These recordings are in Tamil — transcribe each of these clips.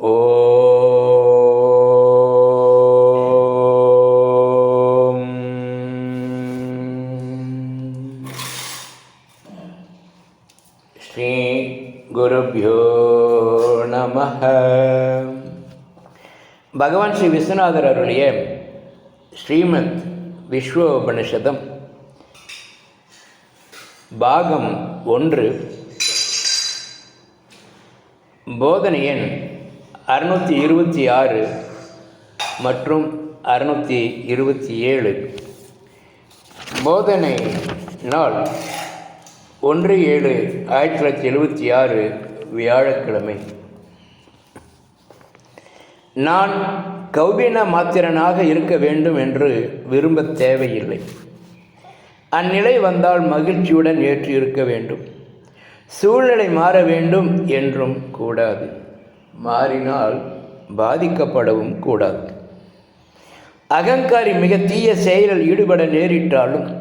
ஓம் ஸ்ரீ குருபியோ நம பகவான் ஸ்ரீ விஸ்வநாதர் அவருடைய ஸ்ரீமத் விஸ்வோபனிஷதம் பாகம் ஒன்று போதனை அறுநூற்றி இருபத்தி ஆறு மற்றும் அறுநூற்றி இருபத்தி ஏழு. போதனை நாள் ஒன்று ஏழு ஆயிரத்தி தொள்ளாயிரத்தி எழுபத்தி ஆறு வியாழக்கிழமை. நான் கௌபீன மாத்திரனாக இருக்க வேண்டும் என்று விரும்ப தேவையில்லை. அந்நிலை வந்தால் மகிழ்ச்சியுடன் ஏற்று இருக்க வேண்டும். சூழ்நிலை மாற வேண்டும் என்றும் கூடாது. மாறினால் பாதிக்கப்படவும் கூடாது. அகங்காரி மிக தீய செயலில் ஈடுபட நேரிட்டாலும்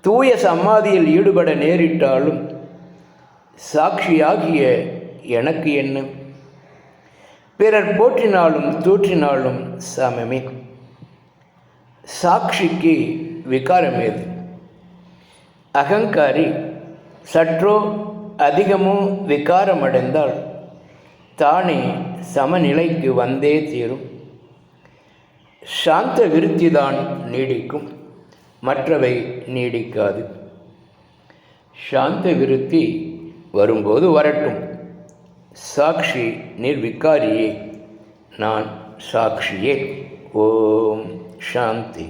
தூய சமாதியில் ஈடுபட நேரிட்டாலும் சாட்சியாகிய எனக்கு என்ன? பிறர் போற்றினாலும் தூற்றினாலும் சமமே. சாட்சிக்கு விகாரம் ஏது? அகங்காரி சற்றோ அதிகமோ விகாரமடைந்தால் தானே சமநிலைக்கு வந்தே தீரும். சாந்த விருத்திதான் நீடிக்கும் மற்றவை நீடிக்காது. சாந்த விருத்தி வரும்போது வரட்டும். சாட்சி நிர்விகாரியே நான் சாட்சியே. ஓம் சாந்தி.